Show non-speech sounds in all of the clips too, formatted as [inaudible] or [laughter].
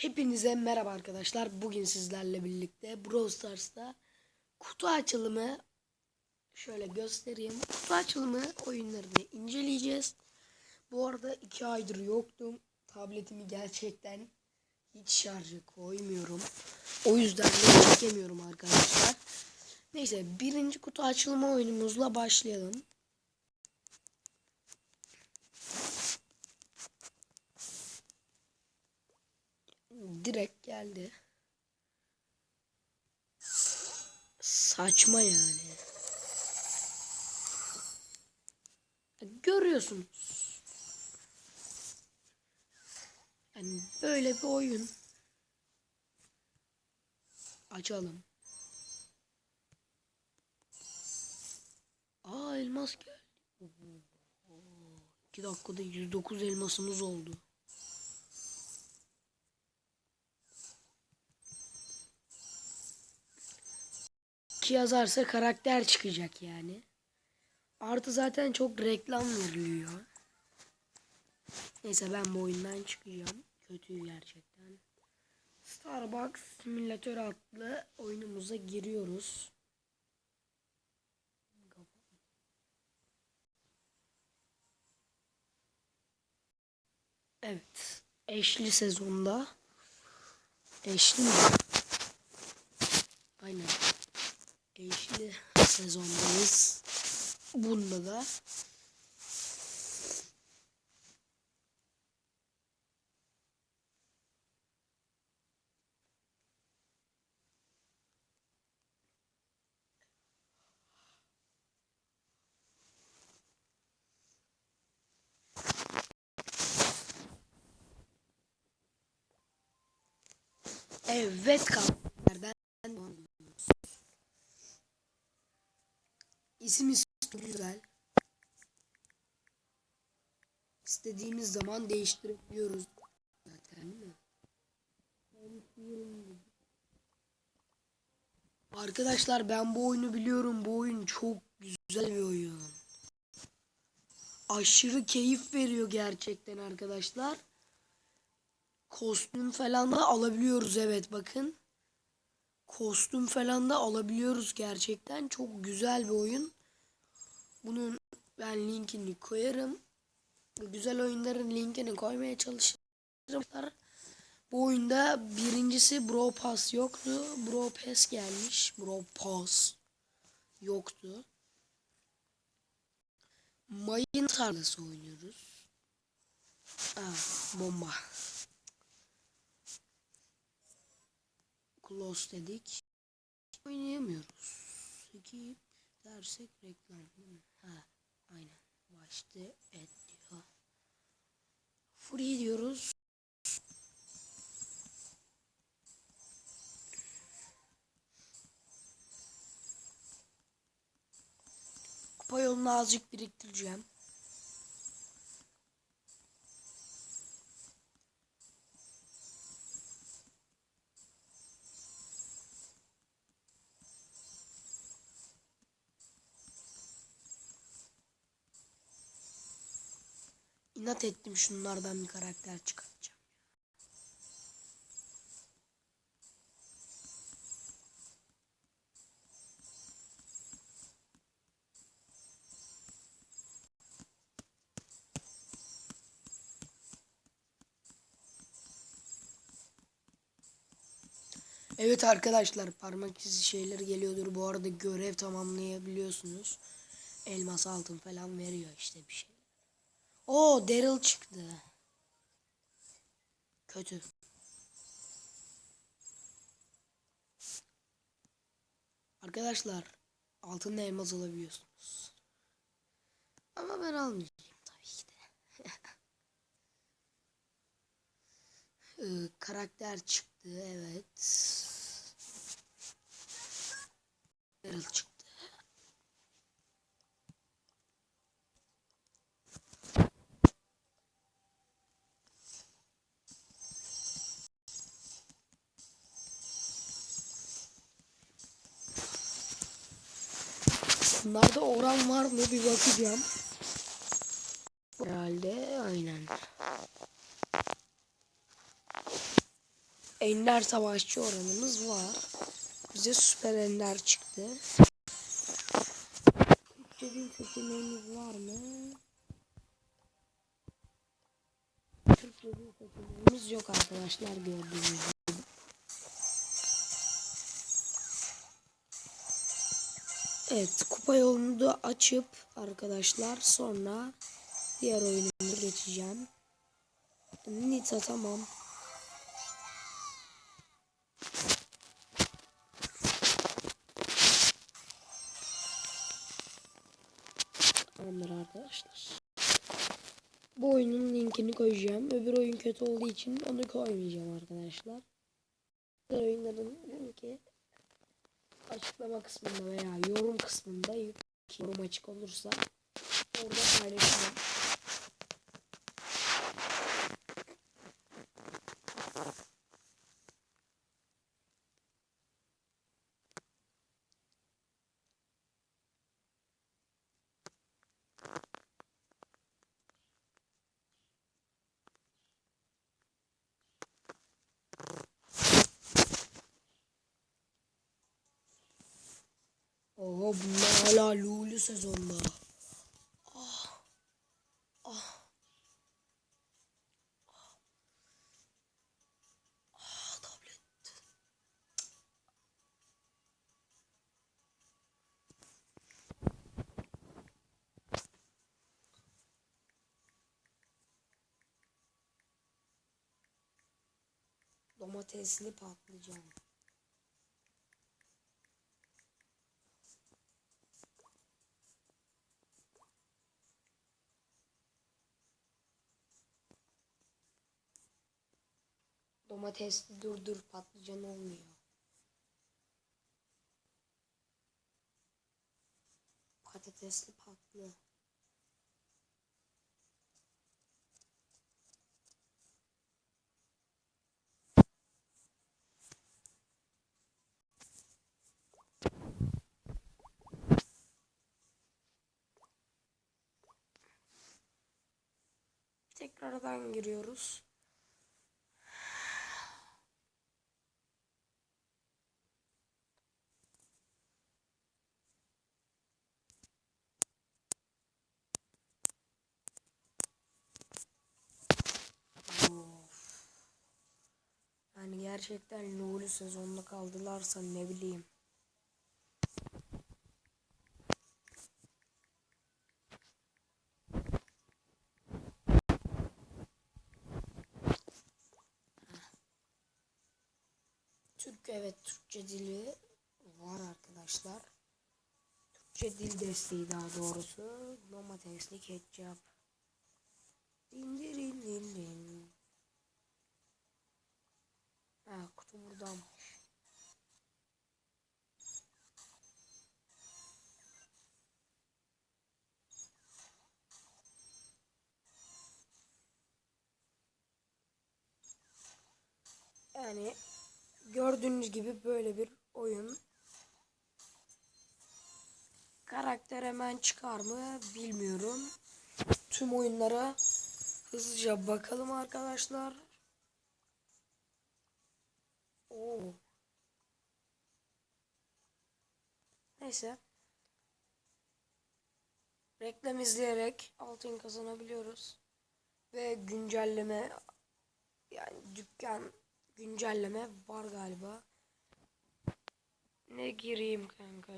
Hepinize merhaba arkadaşlar. Bugün sizlerle birlikte Brawl Stars'ta kutu açılımı şöyle göstereyim. Kutu açılımı oyunlarını inceleyeceğiz. Bu arada iki aydır yoktum. Tabletimi gerçekten hiç şarja koymuyorum. O yüzden de çekemiyorum arkadaşlar. Neyse birinci kutu açılımı oyunumuzla başlayalım. Direkt geldi. Saçma yani. Görüyorsunuz. Yani böyle bir oyun. Açalım. Aa elmas geldi. Oo. 2 dakikada 109 elmasımız oldu. Ki yazarsa karakter çıkacak yani. Artı zaten çok reklam veriliyor. Neyse ben bu oyundan çıkacağım. Kötü gerçekten. Starbucks Simülatör adlı oyunumuza giriyoruz. Evet. Eşli sezonda. Eşli mi? Aynen. Eşli sezondayız. Bunda da Evet karakterden İsmi güzel. İstediğimiz zaman değiştirebiliyoruz. Zaten mi? Arkadaşlar ben bu oyunu biliyorum. Bu oyun çok güzel bir oyun. Aşırı keyif veriyor gerçekten arkadaşlar. Kostüm falan da alabiliyoruz evet bakın. Kostüm falan da alabiliyoruz gerçekten. Çok güzel bir oyun. Bunun ben linkini koyarım. Güzel oyunların linkini koymaya çalışırım. Bu oyunda birincisi Bro Pass yoktu. Bro Pass gelmiş. Bro Pass yoktu. Mayın tarlası oynuyoruz. Aa, bomba. Close dedik. Oynayamıyoruz. Skip dersek reklam? Ha, aynen. Başta et diyor. Free diyoruz. Kupa yolunu azıcık biriktireceğim. İnat ettim şunlardan bir karakter çıkartacağım. Evet arkadaşlar parmak izi şeyler geliyordur. Bu arada görev tamamlayabiliyorsunuz. Elmas altın falan veriyor işte bir şey. O Daryl çıktı. Kötü. Arkadaşlar altın elmas alabiliyorsunuz. Ama ben almayacağım tabii ki de. [laughs] ee, karakter çıktı evet. Daryl çıktı. Bunlarda oran var mı bir bakacağım. Herhalde aynen. ender savaşçı oranımız var. Bize süper ender çıktı. Türkçe dil seçeneğimiz var mı? Türkçe dil seçeneğimiz yok arkadaşlar gördüğünüz gibi. Evet kupa yolunu da açıp arkadaşlar sonra diğer oyunuma geçeceğim. Nita tamam. Tamamdır arkadaşlar. Bu oyunun linkini koyacağım. Öbür oyun kötü olduğu için onu koymayacağım arkadaşlar. Oyunların linki açıklama kısmında veya yorum kısmında yorum açık olursa orada paylaşacağım. Oha bunlar hala Lulu sezonda. Ah. Ah. Ah tablet. Domatesli patlıcan. Domatesli durdur patlıcan olmuyor. Patatesli patlı. Tekrardan giriyoruz. Of. Yani gerçekten Lulu sezonda kaldılarsa ne bileyim. Türk evet Türkçe dili var arkadaşlar. Türkçe dil desteği daha doğrusu. Domatesli ketçap. Din din din. Buradaymış. Yani gördüğünüz gibi böyle bir oyun. Karakter hemen çıkar mı bilmiyorum. Tüm oyunlara hızlıca bakalım arkadaşlar. Oo. Neyse. Reklam izleyerek altın kazanabiliyoruz. Ve güncelleme yani dükkan güncelleme var galiba. Ne gireyim kanka?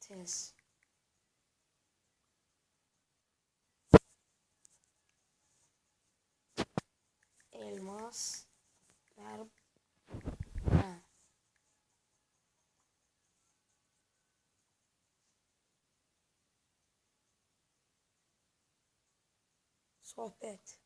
Tez. Elmas. Ver. Ha. Sohbet.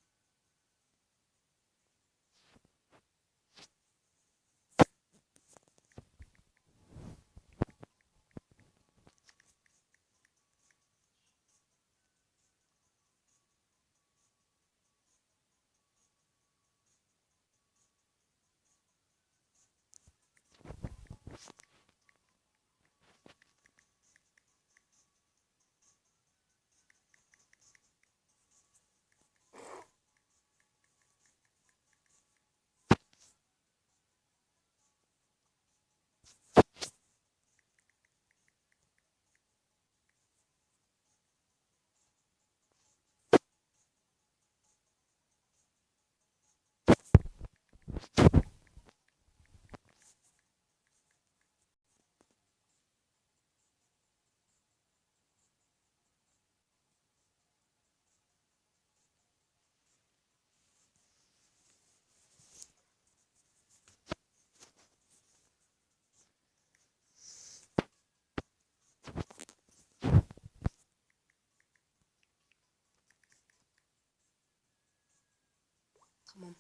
Come on.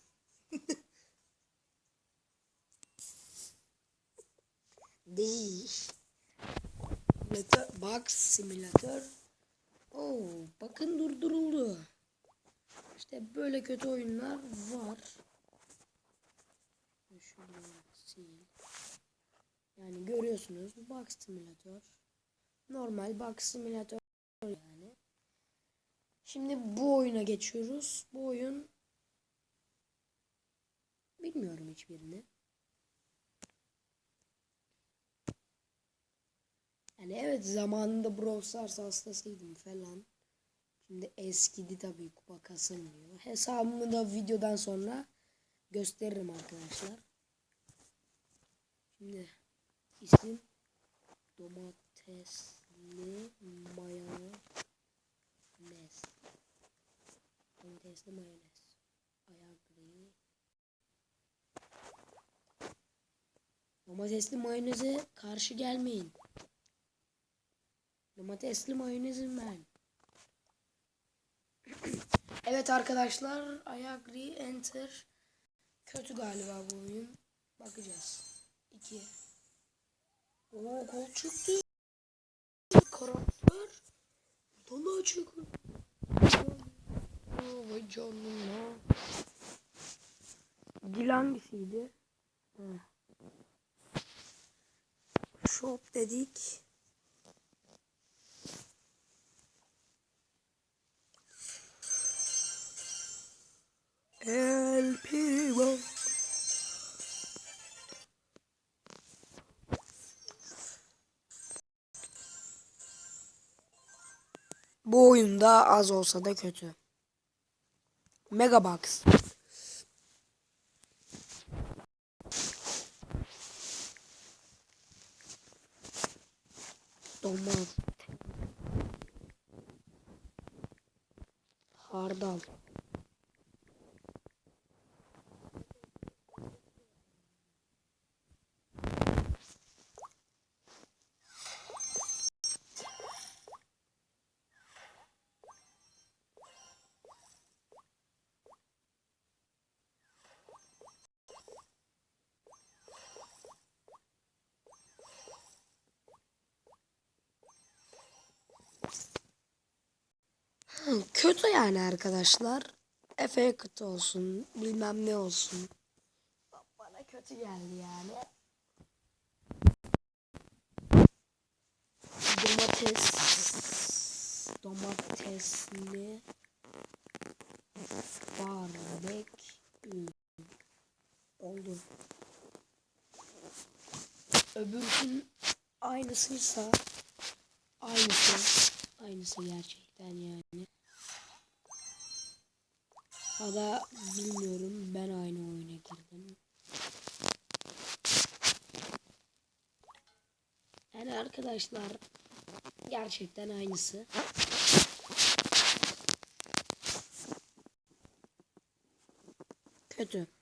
Değil. Simülatör, box simülatör. Oo, bakın durduruldu. İşte böyle kötü oyunlar var. Yani görüyorsunuz box simülatör. Normal box simülatör yani. Şimdi bu oyuna geçiyoruz. Bu oyun bilmiyorum hiçbirini. Yani evet zamanında Brawl Stars hastasıydım falan. Şimdi eskidi tabii kupa kasılmıyor. Hesabımı da videodan sonra gösteririm arkadaşlar. Şimdi isim domatesli mayonez. Domatesli mayonez. Ayagri. Domatesli mayoneze karşı gelmeyin. Domatesli mayonezim ben. [clears throat] evet arkadaşlar. Ayagri enter. Kötü galiba bu oyun. Bakacağız. 2. Oo gol çıktı. Karakter. Dana çıktı. Oo, Vay canına. Dil hangisiydi? Heh. Shop dedik. El Primo. Bu oyunda az olsa da kötü. Megabox. Domat. Hardal. Kötü yani arkadaşlar. Efe kötü olsun. Bilmem ne olsun. Bana kötü geldi yani. Domates. Domatesli. Barbekü. Oldu. Öbürkün aynısıysa aynısı. Aynısı gerçekten yani. Ya da bilmiyorum ben aynı oyuna girdim. Yani arkadaşlar gerçekten aynısı. Kötü.